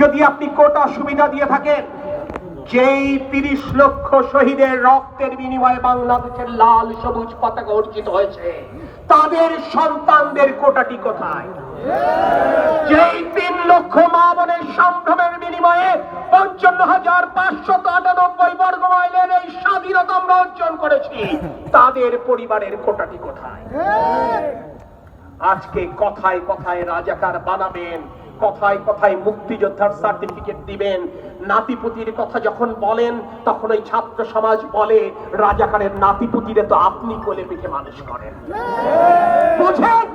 যদি আপনি কোটা সুবিধা দিয়ে থাকেন, যেই তিরিশ লক্ষ শহীদের রক্তের বিনিময়ে বাংলাদেশের লাল সবুজ পতাকা অর্জিত হয়েছে, তাদের সন্তানদের কোটাটি কোথায়? যেই তিন লক্ষ মা বোনের সম্ভ্রমের বিনিময়ে পঞ্চান্ন হাজার পাঁচশত আটানব্বই বর্গ মাইলের এই স্বাধীনতা আমরা অর্জন করেছি, তাদের পরিবারের কোটাটি কোথায়? আজকে কথায় কথায় রাজাকার বানাবেন কথায় কথায় মুক্তিযোদ্ধার সার্টিফিকেট দিবেন। নাতিপুতির কথা যখন বলেন, তখন ওই ছাত্র সমাজ বলে রাজাকারের নাতিপুতিরে তো আপনি কোলে পিঠে মানুষ করেন। বোঝেন?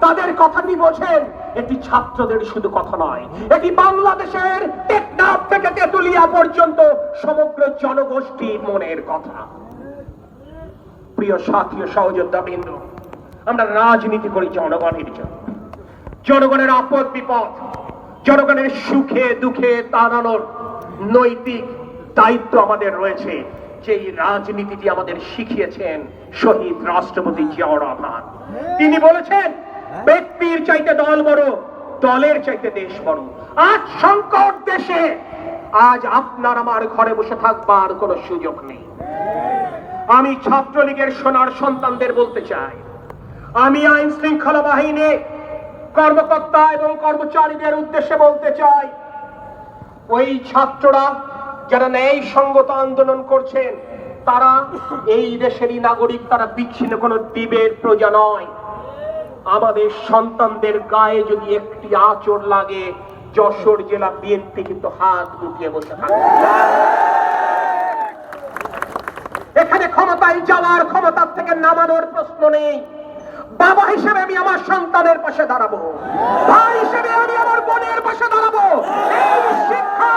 তাদের কথাটি বোঝেন? এটি ছাত্রদের শুধু কথা নয়। এটি বাংলাদেশের টেকনাফ থেকে তেতুলিয়া পর্যন্ত সমগ্র জনগোষ্ঠীর মনের কথা। প্রিয় সাথী সহযোদ্ধা বিন্দু, আমরা রাজনীতি করি জনগণের জন্য। জনগণের আপদ বিপদ, জনগণের সুখে দুঃখে তাড়ানোর নৈতিক দায়িত্ব আমাদের রয়েছে। যেই রাজনীতিটি আমাদের শিখিয়েছেন শহীদ রাষ্ট্রপতি জিয়াউর রহমান। তিনি বলেছেন, ব্যক্তির চাইতে দল বড়, দলের চাইতে দেশ বড়। আজ সংকট দেশে, আজ আপনার আমার ঘরে বসে থাকবার কোনো সুযোগ নেই। আমি ছাত্রলীগের সোনার সন্তানদের বলতে চাই। আমি আইন শৃঙ্খলা বাহিনী কর্মকর্তা এবং কর্মচারীদের উদ্দেশ্যে বলতে চাই, ওই ছাত্ররা যারা ন্যায় সঙ্গত আন্দোলন করছেন, তারা এই দেশেরই নাগরিক, তারা বিচ্ছিন্ন কোনো দ্বীপের প্রজা নয়। আমাদের সন্তানদের গায়ে যদি একটি আচর লাগে, যশোর জেলা বিএনপি কিন্তু হাত গুটিয়ে বসে থাকে এখানে ক্ষমতায় যাওয়ার ক্ষমতার থেকে নামানোর প্রশ্ন নেই। বাবা হিসেবে আমি আমার সন্তানের পাশে দাঁড়াবো। ভাই হিসেবে আমি আমার বোনের পাশে দাঁড়াবো। এই শিক্ষা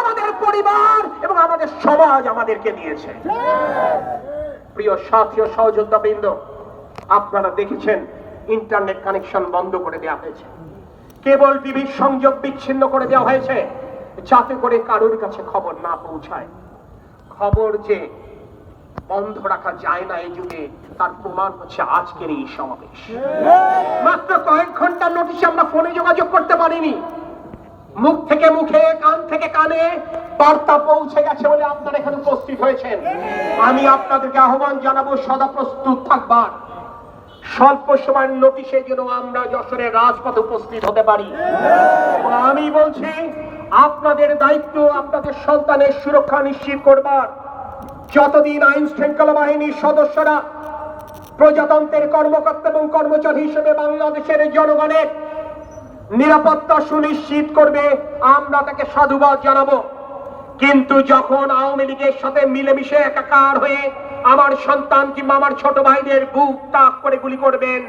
আমাদের পরিবার এবং আমাদের সমাজ আমাদেরকে দিয়েছে। প্রিয় সাথী ও সহযোদ্ধা বৃন্দ আপনারা দেখেছেন ইন্টারনেট কানেকশন বন্ধ করে দেওয়া হয়েছে। কেবল টিভির সংযোগ বিচ্ছিন্ন করে দেওয়া হয়েছে। যাতে করে কারোর কাছে খবর না পৌঁছায়। খবর যে বন্ধ রাখা যায় না এই যুগে। তার প্রমাণ হচ্ছে আজকের এই সমাবেশ। মাত্র কয়েক ঘণ্টার নোটিশে আমরা ফোনে যোগাযোগ করতে পারিনি। মুখ থেকে মুখে কান থেকে কানে বার্তা পৌঁছে গেছে বলে আপনারা এখানে উপস্থিত হয়েছেন। আমি আপনাদেরকে আহ্বান জানাব সদা প্রস্তুত থাকবার। স্বল্প সময়ের নোটিশে যেন আমরা যশোরের রাজপথে উপস্থিত হতে পারি। আমি বলছি আপনাদের দায়িত্ব আপনাদের সন্তানের সুরক্ষা নিশ্চিত করবার। যতদিন আইন শৃঙ্খলা বাহিনীর সদস্যরা প্রজাতন্ত্রের কর্মকর্তা এবং কর্মচারী হিসেবে বাংলাদেশের জনগণের নিরাপত্তা সুনিশ্চিত করবে, আমরা তাকে সাধুবাদ জানাব। কিন্তু যখন আওয়ামী লীগের সাথে মিলেমিশে একাকার হয়ে আমার সন্তান কিংবা আমার ছোট ভাইদের বুক তাক করে গুলি করবেন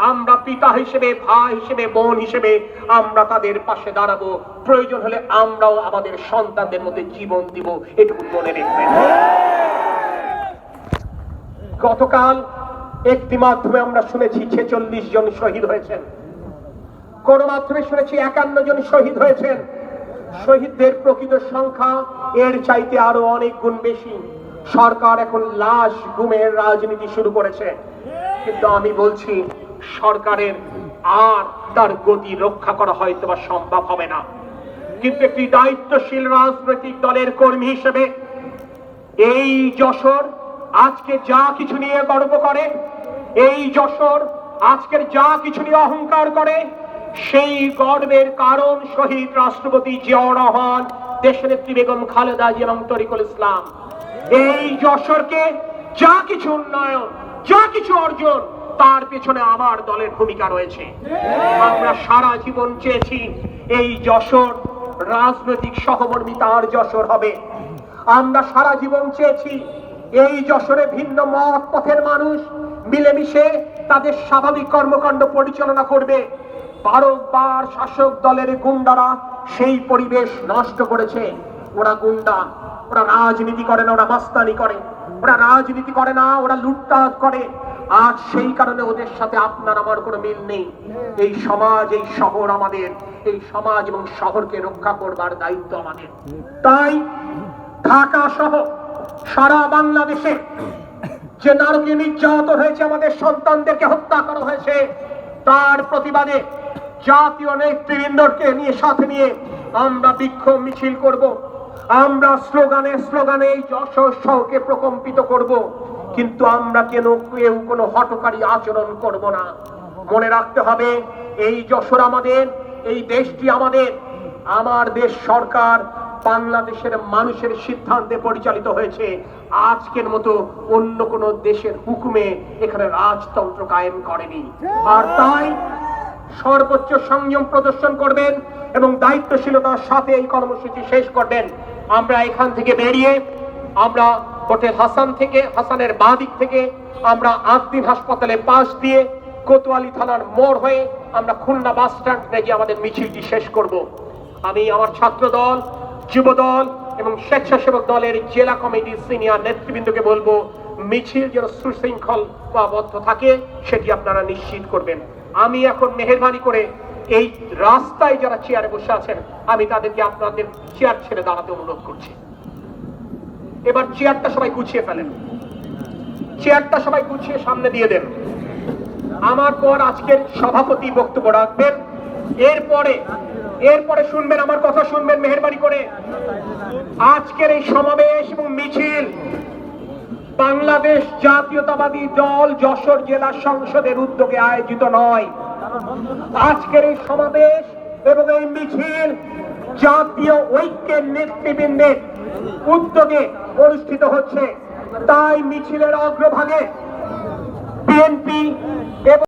আমরা পিতা হিসেবে, ভাই হিসেবে, বোন হিসেবে আমরা তাদের পাশে দাঁড়াবো। প্রয়োজন হলে আমরাও আমাদের সন্তানদের মধ্যে জীবন দিব, এটুকু মনে রাখবেন। গতকাল একটি মাধ্যমে আমরা শুনেছি ছেচল্লিশ জন শহীদ হয়েছেন। কোন মাধ্যমে শুনেছি একান্ন জন শহীদ হয়েছেন। শহীদদের প্রকৃত সংখ্যা এর চাইতে আরও অনেক গুণ বেশি। সরকার এখন লাশ গুমের রাজনীতি শুরু করেছে। কিন্তু আমি বলছি সরকারের আর তার গতি রক্ষা করা হয়তো বা সম্ভব হবে না। কিন্তু একটি দায়িত্বশীল রাজনৈতিক দলের কর্মী হিসেবে এই যশোর আজকে যা কিছু নিয়ে গর্ব করে, এই যশোর আজকের যা কিছু নিয়ে অহংকার করে, সেই গর্বের কারণ শহীদ রাষ্ট্রপতি জিয়াউর রহমান দেশনেত্রী বেগম খালেদা জিয়া এবং তরিকুল ইসলাম। এই যশোরকে যা কিছু উন্নয়ন, যা কিছু অর্জন তার পেছনে আমার দলের ভূমিকা রয়েছে। আমরা সারা জীবন চেয়েছি এই যশোর রাজনৈতিক সহমর্মিতার যশোর হবে। আমরা সারা জীবন চেয়েছি এই যশোরে ভিন্ন মত পথের মানুষ মিলেমিশে তাদের স্বাভাবিক কর্মকাণ্ড পরিচালনা করবে। বারংবার শাসক দলের গুন্ডারা সেই পরিবেশ নষ্ট করেছে। ওরা গুন্ডা, ওরা রাজনীতি করে না, ওরা মাস্তানি করে। ওরা রাজনীতি করে না, ওরা লুটতাজ করে। আজ সেই কারণে ওদের সাথে আপনার আমার কোনো মিল নেই। এই সমাজ, এই শহর আমাদের। এই সমাজ এবং শহরকে রক্ষা করবার দায়িত্ব আমাদের। তাই ঢাকা সহ সারা বাংলাদেশে যে নারকীয় নির্যাতন হয়েছে, আমাদের সন্তানদেরকে হত্যা করা হয়েছে, তার প্রতিবাদে জাতীয় নেতৃবৃন্দকে নিয়ে, সাথে নিয়ে আমরা বিক্ষোভ মিছিল করব। আমরা স্লোগানে স্লোগানে এই যশোর শহরকে প্রকম্পিত করব। কিন্তু আমরা কেন কেউ কোনো হটকারী আচরণ করব না? মনে রাখতে হবে, এই যশোর আমাদের, এই দেশটি আমাদের। আমার দেশ সরকার বাংলাদেশের মানুষের সিদ্ধান্তে পরিচালিত হয়েছে। আজকের মতো অন্য কোন দেশের হুকুমে এখানে রাজতন্ত্র কায়েম করেনি। আর তাই সর্বোচ্চ সংযম প্রদর্শন করবেন এবং দায়িত্বশীলতার সাথে এই কর্মসূচি শেষ করবেন। আমরা এখান থেকে বেরিয়ে আমরা হোটেল হাসান থেকে, হাসানের বাঁ দিক থেকে আমরা আটদিন হাসপাতালে পাশ দিয়ে কোতোয়ালি থানার মোড় হয়ে আমরা খুলনা বাস স্ট্যান্ড গিয়ে আমাদের মিছিলটি শেষ করব। আমি আমার ছাত্র দল যুব দল এবং স্বেচ্ছাসেবক দলের জেলা কমিটির সিনিয়র নেতৃবৃন্দকে বলব, মিছিল যেন সুশৃঙ্খল বা বদ্ধ থাকে, সেটি আপনারা নিশ্চিত করবেন। আমি এখন মেহরবানি করে এই রাস্তায় যারা চেয়ারে বসে আছেন, আমি তাদেরকে আপনাদের চেয়ার ছেড়ে দাঁড়াতে অনুরোধ করছি। এবার চেয়ারটা সবাই গুছিয়ে ফেলেন। চেয়ারটা সবাই গুছিয়ে সামনে দিয়ে দেন। আমার পর আজকের সভাপতি বক্তব্য রাখবেন। এরপরে এরপরে শুনবেন, আমার কথা শুনবেন মেহরবানি করে। আজকের এই সমাবেশ এবং মিছিল বাংলাদেশ জাতীয়তাবাদী দল যশোর জেলা সংসদের উদ্যোগে আয়োজিত নয়। আজকের এই সমাবেশ এবং এই মিছিল জাতীয় ঐক্যের নেতৃবৃন্দের উদ্যোগে অনুষ্ঠিত হচ্ছে। তাই মিছিলের অগ্রভাগে বিএনপি